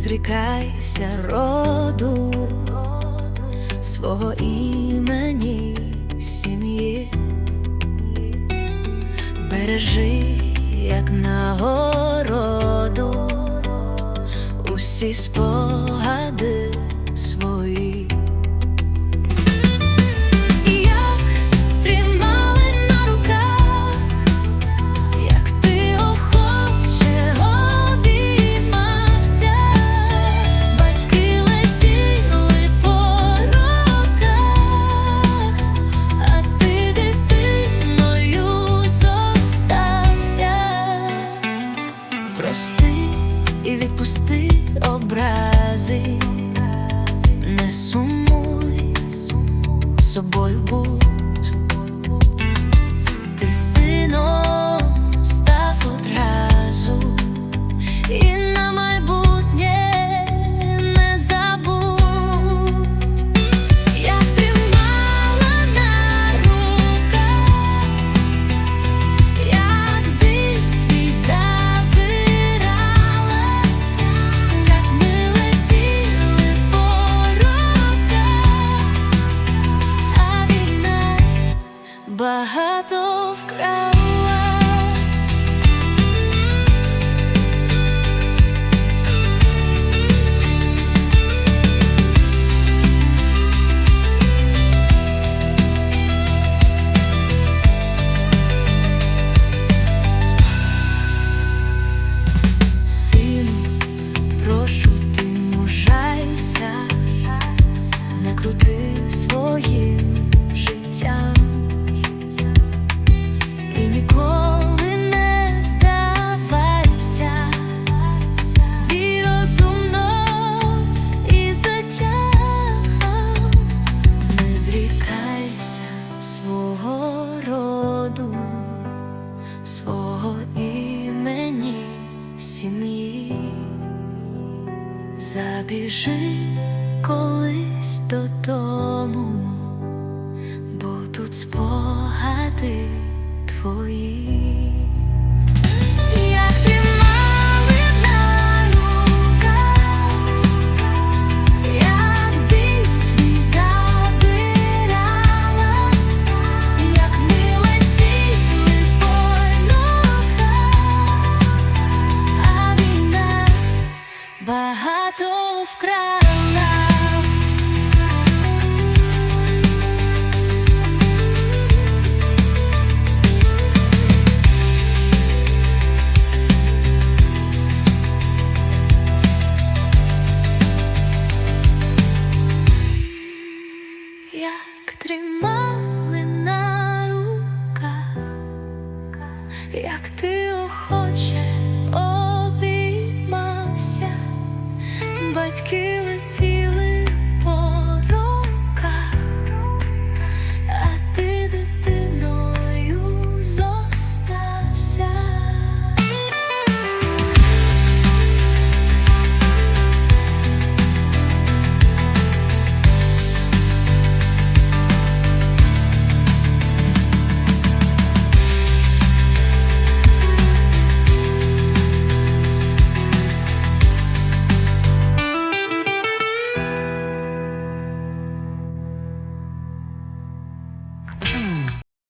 зрікайся роду, свого імені сім'ї, бережи, як нагороду, усі спогади собою. свого імені сім'ї, забіжи колись додому, бо тут спогади. вкрала. Як тримали на руках, як ти. батьки летіли.